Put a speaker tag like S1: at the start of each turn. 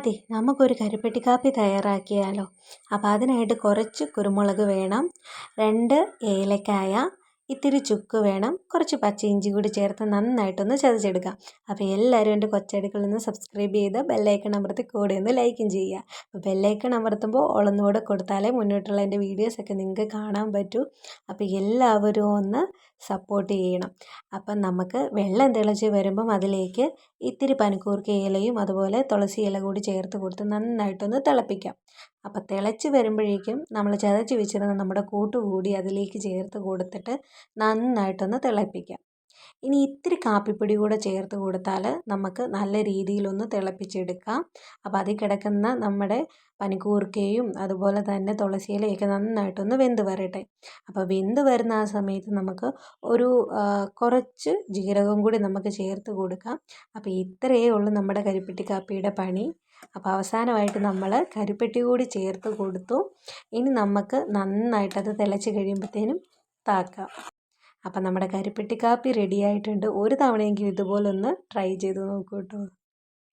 S1: അതെ നമുക്കൊരു കരിപ്പെട്ടി കാപ്പി തയ്യാറാക്കിയാലോ. അപ്പോൾ അതിനായിട്ട് കുറച്ച് കുരുമുളക് വേണം. രണ്ട് ഏലക്കായ ഇത്തിരി ചുക്ക് വേണം. കുറച്ച് പച്ച ഇഞ്ചി കൂടി ചേർത്ത് നന്നായിട്ടൊന്ന് ചതച്ചെടുക്കാം. അപ്പോൾ എല്ലാവരും എന്റെ കൊച്ചടുക്കളിൽ നിന്ന് സബ്സ്ക്രൈബ് ചെയ്ത് ബെല്ലൈക്കൺ അമർത്തി കൂടെ ഒന്ന് ലൈക്കും ചെയ്യുക. അപ്പോൾ ബെല്ലൈക്കൺ അമർത്തുമ്പോൾ ഓളൊന്നുകൂടെ കൊടുത്താലേ മുന്നോട്ടുള്ള എന്റെ വീഡിയോസൊക്കെ നിങ്ങൾക്ക് കാണാൻ പറ്റൂ. അപ്പോൾ എല്ലാവരും ഒന്ന് സപ്പോർട്ട് ചെയ്യണം. അപ്പം നമുക്ക് വെള്ളം തിളച്ച് വരുമ്പം അതിലേക്ക് ഇത്തിരി പനിക്കൂർക്ക ഇലയും അതുപോലെ തുളസി ഇല കൂടി ചേർത്ത് കൊടുത്ത് നന്നായിട്ടൊന്ന് തിളപ്പിക്കാം. അപ്പോൾ തിളച്ച് വരുമ്പോഴേക്കും നമ്മൾ ചതച്ച് വെച്ചിരുന്ന നമ്മുടെ കൂട്ട് കൂടി അതിലേക്ക് ചേർത്ത് കൊടുത്തിട്ട് നന്നായിട്ടൊന്ന് തിളപ്പിക്കാം. ഇനി ഇത്തിരി കാപ്പിപ്പൊടി കൂടെ ചേർത്ത് കൊടുത്താൽ നമുക്ക് നല്ല രീതിയിലൊന്ന് തിളപ്പിച്ചെടുക്കാം. അപ്പോൾ അതിൽ കിടക്കുന്ന നമ്മുടെ പനിക്കൂർക്കയും അതുപോലെ തന്നെ തുളസിയിലയൊക്കെ നന്നായിട്ടൊന്ന് വെന്ത് വരട്ടെ. അപ്പോൾ വെന്ത് വരുന്ന ആ സമയത്ത് നമുക്ക് ഒരു കുറച്ച് ജീരകം കൂടി നമുക്ക് ചേർത്ത് കൊടുക്കാം. അപ്പോൾ ഇത്രയേ ഉള്ളൂ നമ്മുടെ കരിപ്പെട്ടി കാപ്പിയുടെ പണി. അപ്പോൾ അവസാനമായിട്ട് നമ്മൾ കരിപ്പെട്ടി കൂടി ചേർത്ത് കൊടുത്തു. ഇനി നമുക്ക് നന്നായിട്ടത് തിളച്ച് കഴിയുമ്പോഴത്തേനും താക്കാം. അപ്പം നമ്മുടെ കരിപ്പെട്ടി കാപ്പി റെഡി ആയിട്ടുണ്ട്. ഒരു തവണയെങ്കിലും ഇതുപോലൊന്ന് ട്രൈ ചെയ്ത് നോക്കൂ കേട്ടോ.